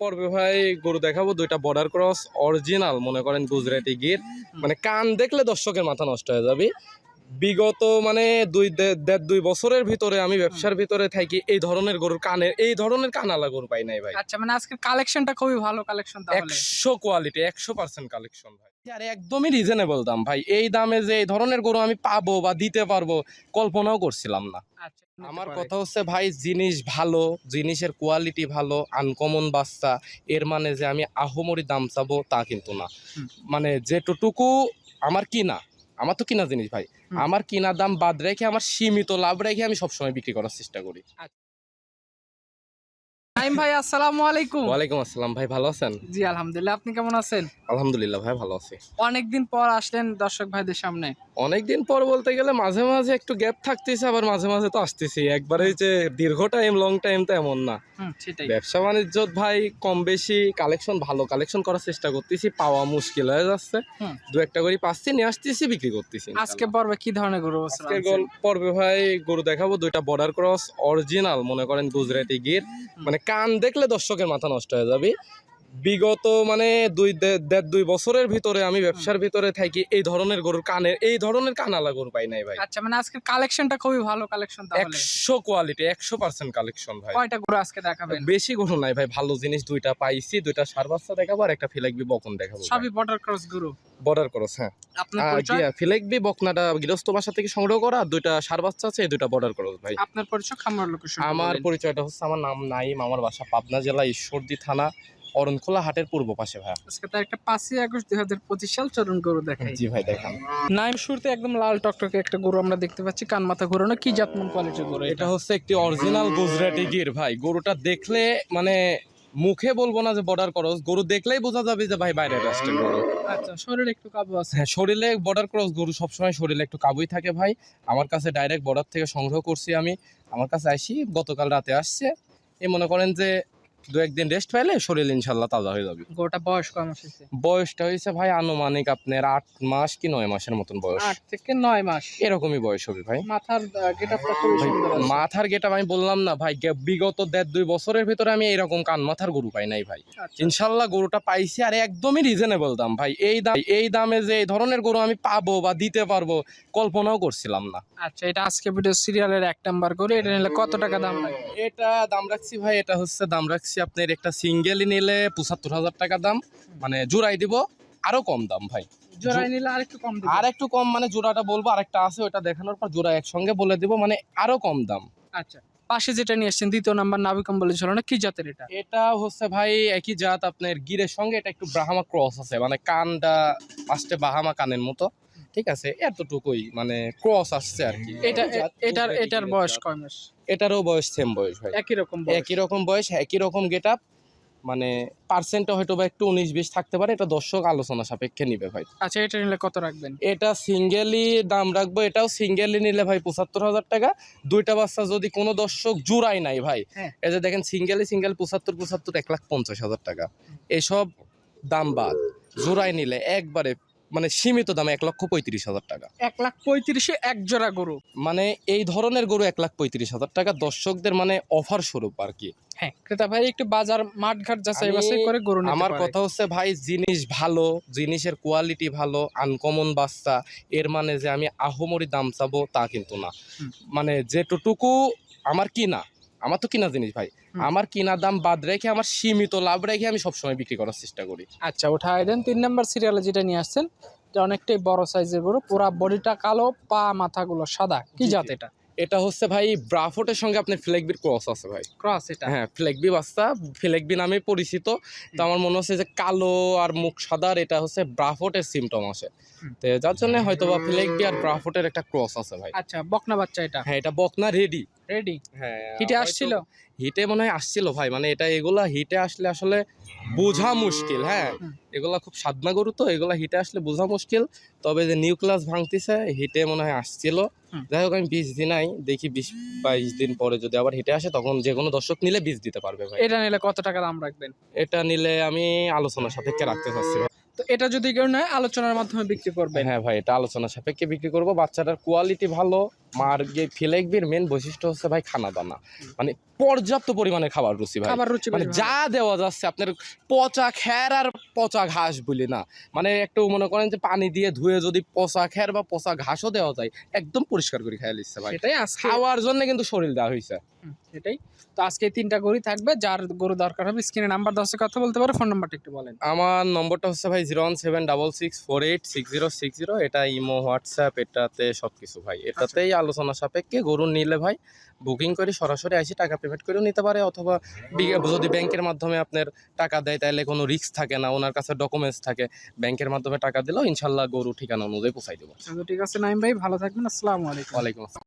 পর্বে ভাই গরু দেখাবো দুইটা বর্ডার ক্রস অরিজিনাল মনে করেন গুজরাটি গির। মানে কান দেখলে দর্শকের মাথা নষ্ট হয়ে যাবে। বিগত মানে দুই দেড় দুই বছরের ভিতরে আমি ব্যবসার ভিতরে থাকি এই ধরনের গরুর কানের এই ধরনের কানালা গরু পাই নাই ভাই। আচ্ছা মানে আজকের কালেকশনটা খুবই ভালো কালেকশন একশো কোয়ালিটি একশো পার্সেন্ট কালেকশন ভাই। আর একদমই রিজনেবল দাম ভাই। এই দামে যে এই ধরনের গরু আমি পাবো বা দিতে পারব কল্পনাও করছিলাম না। আচ্ছা। আমার কথা হচ্ছে ভাই জিনিস ভালো জিনিসের কোয়ালিটি ভালো আনকমন বাচ্চা এর মানে যে আমি আহমরি দাম চাবো তা কিন্তু না। মানে যেটুকু আমার কিনা আমার তো কিনা জিনিস ভাই। আমার কিনা দাম বাদ রেখে আমার সীমিত লাভ রেখে আমি সবসময় বিক্রি করার চেষ্টা করি। নাইম ভাই আসসালামু আলাইকুম। ওয়ালাইকুম আসসালাম ভাই ভালো আছেন? জি আলহামদুলিল্লাহ আপনি কেমন আছেন? আলহামদুলিল্লাহ ভাই ভালো আছি। অনেকদিন পর আসলেন দর্শক ভাইদের সামনে। অনেকদিন পর বলতে গেলে মাঝে মাঝে একটু গ্যাপ থাকতেছে আবার মাঝে মাঝে তো আসতেছি। একবারে যে দীর্ঘ টাইম লং টাইম তো এমন না। সেটাই। ব্যবসা বাণিজ্য ভাই কম বেশি কালেকশন ভালো। কালেকশন করার চেষ্টা করতেছি পাওয়া মুশকিল হয়ে যাচ্ছে। দু একটা করে পাচ্ছি নিয়ে আসতেছি বিক্রি করতেছি আজকে পর্বে কি ধরনের গরু গল- পর্বে ভাই গরু দেখাবো দুইটা বর্ডার ক্রস অরিজিনাল মনে করেন গুজরাটি গির। মানে কান দেখলে দর্শকের মাথা নষ্ট হয়ে যাবে। বিগত মানে দুই দেড় দুই বছরের ভিতরে আমি ব্যবসার ভিতরে থাকি এই ধরনের গরুর কানের এই ধরনের কানালা গরু পাই নাই ভাই। আচ্ছা মানে আজকের কালেকশনটা খুবই ভালো কালেকশন তাহলে। একশো কোয়ালিটি একশো পার্সেন্ট কালেকশন ভাই। কয়টা গরু আজকে দেখাবেন? বেশি গরু নাই ভাই ভালো জিনিস দুইটা পাইছি দুইটা সার বাচ্চা দেখাবো আর একটা ফিলাকবি বকন দেখাবো সবই বর্ডার ক্রস গরু? বর্ডার ক্রস হ্যাঁ। আপনার পরিচয়? ফিলাকবি বকনাটা গৃহস্থ বাসা থেকে সংগ্রহ করা দুইটা সার বাচ্চা আছে এই দুইটা বর্ডার ক্রস ভাই। আপনার পরিচয় খামার লোকেশন আমার পরিচয়টা হচ্ছে আমার নাম নাইম আমার বাসা পাবনা জেলা ঈশ্বরদী থানা। অরণখোলা হাটের পূর্ব পাশে ভাই আজকে তার একটা পাঁচই আগস্ট দুই হাজার পঁচিশ সাল চরণ গরু দেখাই। জি ভাই দেখান। নাইম শুরুতে একদম লাল টকটকে একটা গরু আমরা দেখতে পাচ্ছি কান মাথা ঘুরানো কি জাতমান কোয়ালিটির গরু এটা? হচ্ছে একটি অরিজিনাল গুজরাটি গির ভাই। গরুটা দেখলে মানে মুখে বলব না যে বর্ডার ক্রস গরু দেখলেই বোঝা যাবে যে ভাই বাইরের রাষ্ট্রের গরু। আচ্ছা শরীরে একটু কাবু আছে। হ্যাঁ শরীরে বর্ডার ক্রস গরু সবসময় শরীরে একটু কাবুই থাকে ভাই। আমার কাছে ডাইরেক্ট বর্ডার থেকে সংগ্রহ করছি আমি। আমার কাছে আসি গতকাল রাতে আসছে। এই মনে করেন যে দু একদিন রেস্ট পাইলে শরীর ইনশাল্লাহ তাজা হয়ে যাবে। গরুটা বয়স কম এসেছে বয়সটা হয়েছে ভাই আনুমানিক আপনার আট মাস কি নয় মাসের মতন বয়স। আট থেকে নয় মাস। এরকমই বয়স হবে ভাই। মাথার গেটআপটা খুবই সুন্দর মাথার গেটা আমি বললাম না ভাই বিগত দেড় দুই বছরের ভিতরে আমি এরকম কান মাথার গরু পাই নাই ভাই। আচ্ছা। ইনশাল্লাহ গরুটা পাইছি আর একদমই রিজনেবল দাম ভাই। এই দাম এই দামে যে এই ধরনের গরু আমি পাবো বা দিতে পারব কল্পনাও করছিলাম না। আচ্ছা এটা আজকে ভিডিও সিরিয়ালের এক নাম্বার করে এটা নিলে কত টাকা দাম লাগবে? এটা দাম রাখছি ভাই এটা হচ্ছে দাম রাখছি আপনার একটা সিঙ্গেলই নিলে পঁচাত্তর হাজার টাকা দাম মানে জোড়াই দিব আরও কম দাম ভাই। নিলে আর একটু কম আর একটু কম মানে জোড়াটা বলব আরেকটা আছে ওটা দেখানোর পর জোড়া একসঙ্গে বলে দিব মানে আরও কম দাম। আচ্ছা পাশে যেটা নিয়ে আসছেন দ্বিতীয় নাম্বার নাবি কম্বলে ঝোলানো কি জাতের এটা? এটা হচ্ছে ভাই একই জাত আপনার গিরের সঙ্গে এটা একটু ব্রাহ্মা ক্রস আছে মানে কানটা আসছে বাহামা কানের মতো। ঠিক আছে এতটুকুই মানে ক্রস আসছে আর কি। এটা এটার এটার বয়স কয় মাস? এটারও বয়স সেম বয়স ভাই। একই রকম। একই রকম বয়স একই রকম গেট আপ মানে পার্সেন্টটা হয়তো বা একটু উনিশ বিশ থাকতে পারে এটা দর্শক আলোচনা সাপেক্ষে নিবে ভাই। আচ্ছা এটা নিলে কত রাখবেন? এটা সিঙ্গেলি দাম রাখব এটাও সিঙ্গেলি নিলে ভাই পঁচাত্তর হাজার টাকা। দুইটা বাচ্চা যদি কোনো দর্শক জুড়াই নাই ভাই হ্যাঁ। এই যে দেখেন সিঙ্গেলি সিঙ্গেল পঁচাত্তর পঁচাত্তর এক লাখ পঞ্চাশ হাজার টাকা। এসব দাম বাদ। জোড়াই নিলে একবারে মানে সীমিত দামে এক লক্ষ পঁয়ত্রিশ হাজার টাকা। এক লাখ পঁয়ত্রিশে এক জোড়া গরু। মানে এই ধরনের গরু এক লাখ পঁয়ত্রিশ হাজার টাকা দর্শকদের মানে অফার স্বরূপ আর কি। হ্যাঁ ক্রেতা ভাই একটু বাজার মাঠ ঘাট যাচাই বাছাই করে গরু আমার। কথা হচ্ছে ভাই জিনিস ভালো জিনিসের কোয়ালিটি ভালো আনকমন বাচ্চা এর মানে যে আমি আহমরি দাম চাবো তা কিন্তু না। মানে যেটুকু আমার কিনা আমার তো কিনা জিনিস ভাই। আমার কিনা দাম বাদ রেখে আমার সীমিত লাভ রেখে আমি সবসময় বিক্রি করার চেষ্টা করি। আচ্ছা উঠাই দেন। তিন নাম্বার সিরিয়ালে যেটা নিয়ে আসছেন এটা অনেকটাই বড় সাইজের গরু। পুরা বডিটা কালো পা মাথাগুলো সাদা। কি জাত এটা? এটা হচ্ছে ভাই ব্রাফোটের সঙ্গে আপনার ফ্লেগবির ক্রস আছে ভাই। ক্রস এটা? হ্যাঁ ফ্লেগবি বাচ্চা ফ্লেগবি নামে পরিচিত। তো আমার মনে হচ্ছে যে কালো আর মুখ সাদার এটা হচ্ছে ব্রাফোটের সিমটম আছে। তো যার জন্য হয়তো বা ফ্লেগবি আর ব্রাফোটের একটা ক্রস আছে ভাই। আচ্ছা বকনা বাচ্চা এটা? হ্যাঁ এটা বকনা রেডি রেডি হ্যাঁ হিটে আসছিল? হিটে মনে হয় আসছিল ভাই মানে এটা এগুলা হিটে আসলে আসলে বোঝা মুশকিল হ্যাঁ। এগুলা খুব সাদনা গরু তো এগুলা হিটে আসলে বোঝা মুশকিল। তবে যে নিউক্লাস ভাঙতিছে হিটে মনে হয় আসছিল। যাই হোক আমি বিশ দিন আই দেখি বিশ বাইশ দিন পরে যদি আবার হিটে আসে তখন যে কোনো দর্শক নিলে বীজ দিতে পারবে ভাই। এটা নিলে কত টাকা দাম রাখবেন? এটা নিলে আমি আলোচনা সাপেক্ষে রাখতে চাচ্ছি ভাই। তো এটা যদি কেউ নেয় আলোচনার মাধ্যমে বিক্রি করবেন? হ্যাঁ ভাই এটা আলোচনা সাপেক্ষে বিক্রি করব। বাচ্চাটার কোয়ালিটি ভালো মার ফিলেকবির মেন বৈশিষ্ট্য হচ্ছে ভাই খানা দানা মানে পর্যাপ্ত পরিমাণে খাবার রুচি ভাই। খাবার রুচি মানে যা দেওয়া যাচ্ছে আপনার পচা খ্যার আর পচা ঘাস বলি না। মানে একটু মনে করেন যে পানি দিয়ে ধুয়ে যদি পচা খ্যার বা পচা ঘাসও দেওয়া যায় একদম পরিষ্কার করে খাইয়া লিখছে ভাই। সেটাই খাওয়ার জন্য কিন্তু শরীর দেওয়া হয়েছে সেটাই। তো আজকে তিনটা গরু থাকবে যার গরু দরকার হবে স্ক্রিনে নাম্বার দশে কথা বলতে পারে ফোন নাম্বারটা একটু বলেন। আমার নম্বরটা হচ্ছে ভাই zero one seven double six four eight six zero six zero. এটা ইমো হোয়াটসঅ্যাপ এটাতে সব কিছু ভাই। এটাতেই আলোচনা সাপেক্ষে গরু নিলে ভাই বুকিং করে সরাসরি আসি টাকা পেমেন্ট করেও নিতে পারে অথবা যদি ব্যাংকের মাধ্যমে আপনার টাকা দেয় তাহলে কোনো রিস্ক থাকে না ওনার কাছে ডকুমেন্টস থাকে ব্যাংকের মাধ্যমে টাকা দিলেও ইনশাল্লাহ গরু ঠিকানা অনুযায়ী পৌঁছাই দেবো। আচ্ছা, ঠিক আছে নাইম ভাই ভালো থাকবেন আসসালামু আলাইকুম। ওয়ালাইকুম আসসালাম।